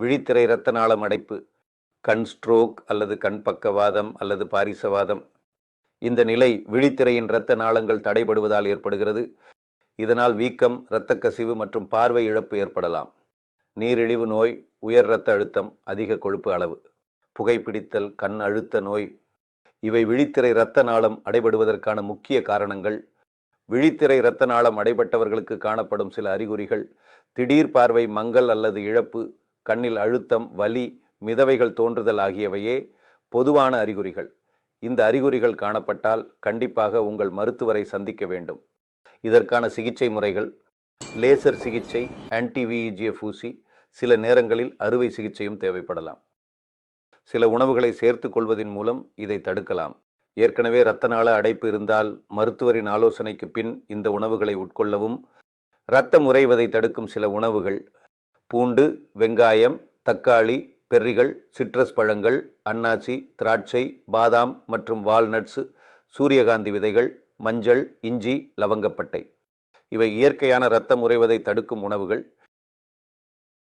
விழித்திரை இரத்த நாளம் அடைப்பு கண் ஸ்ட்ரோக் அல்லது கண் பக்கவாதம் அல்லது பாரிசவாதம். இந்த நிலை விழித்திரையின் இரத்த நாளங்கள் தடைபடுவதால் ஏற்படுகிறது. இதனால் வீக்கம் இரத்த கசிவு மற்றும் பார்வை இழப்பு ஏற்படலாம். நீரிழிவு நோய் உயர் இரத்த அழுத்தம் அதிக கொழுப்பு அளவு புகைப்பிடித்தல் கண் அழுத்த நோய் இவை விழித்திரை இரத்த நாளம் அடைபடுவதற்கான முக்கிய காரணங்கள். விழித்திரை இரத்த நாளம் அடைபட்டவர்களுக்கு காணப்படும் சில அறிகுறிகள் திடீர் பார்வை மங்கல் அல்லது இழப்பு கண்ணில் அழுத்தம் வலி மிதவைகள் தோன்றுதல் ஆகியவையே பொதுவான அறிகுறிகள். இந்த அறிகுறிகள் காணப்பட்டால் கண்டிப்பாக உங்கள் மருத்துவரை சந்திக்க வேண்டும். இதற்கான சிகிச்சை முறைகள் லேசர் சிகிச்சை ஆன்டிவிஇஜிஎஃப் ஊசி சில நேரங்களில் அறுவை சிகிச்சையும் தேவைப்படலாம். சில உணவுகளை சேர்த்து கொள்வதன் மூலம் இதை தடுக்கலாம். ஏற்கனவே இரத்த நாள அடைப்பு இருந்தால் மருத்துவரின் ஆலோசனைக்கு பின் இந்த உணவுகளை உட்கொள்ளவும் இரத்தம் உறைவதை தடுக்கும் சில உணவுகள் பூண்டு வெங்காயம் தக்காளி பெர்ரிகள் சிட்ரஸ் பழங்கள் அன்னாசி திராட்சை பாதாம் மற்றும் வால்நட்ஸ் சூரியகாந்தி விதைகள் மஞ்சள் இஞ்சி லவங்கப்பட்டை. இவை இயற்கையான இரத்தம் உறைவதை தடுக்கும் உணவுகள்.